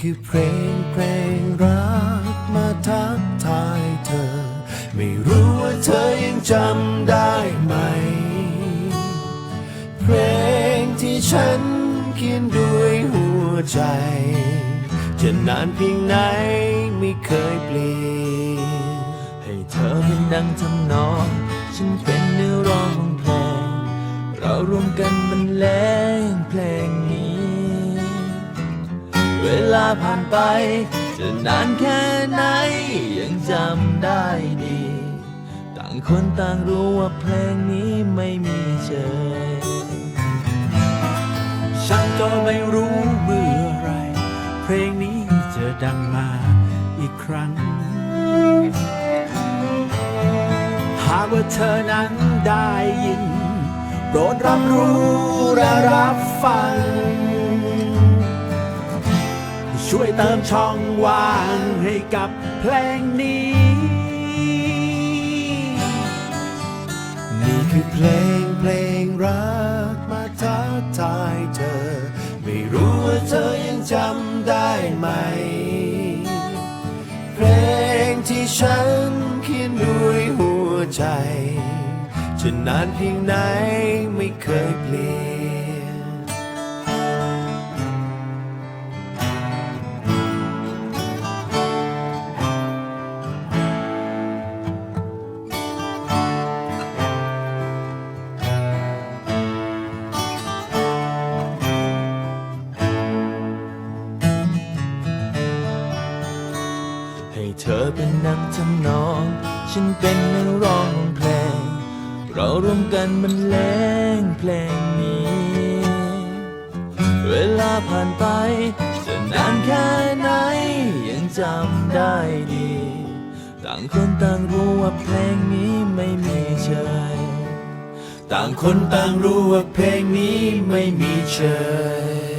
คือเพลงเพลงรักมาทักทายเธอ ไม่รู้ว่าเธอยังจำได้ไหม เพลงที่ฉันเขียนด้วยหัวใจ จะนานเพียงไหนไม่เคยเปลี่ยน ให้เธอเป็นดังทำนอง ฉันเป็นเนื้อร้องของเพลง เรารวมกันบรรเลง ลาผ่านไป จะนานแค่ไหน ยังจำได้ดี ต่างคนต่างรู้ว่าเพลงนี้ไม่มีเชยฉันก็ไม่รู้เมื่อไหรเพลงนี้จะดังมาอีกครั้ง หากว่าเธอนั้นได้ยินโปรดรับรู้และรับฟัง เติมช่องว่างให้กับเพลงนี้ นี่คือเพลงเพลงรักมาทักทายเธอ ไม่รู้ว่าเธอยังจำได้ไหม เพลงที่ฉันเขียนด้วยหัวใจ จะนานเพียงไหนไม่เคยเปลี่ยน ธอเป็นนักทำนอง ฉันเป็นนักร้องเพลง เรารวมกันบรรเลงเพลงนี้ เวลาผ่านไป จะนานแค่ไหน ยังจำได้ดี ต่างคนต่างรู้ว่าเพลงนี้ไม่มีเชยต่างคนต่างรู้ว่าเพลงนี้ไม่มีเชย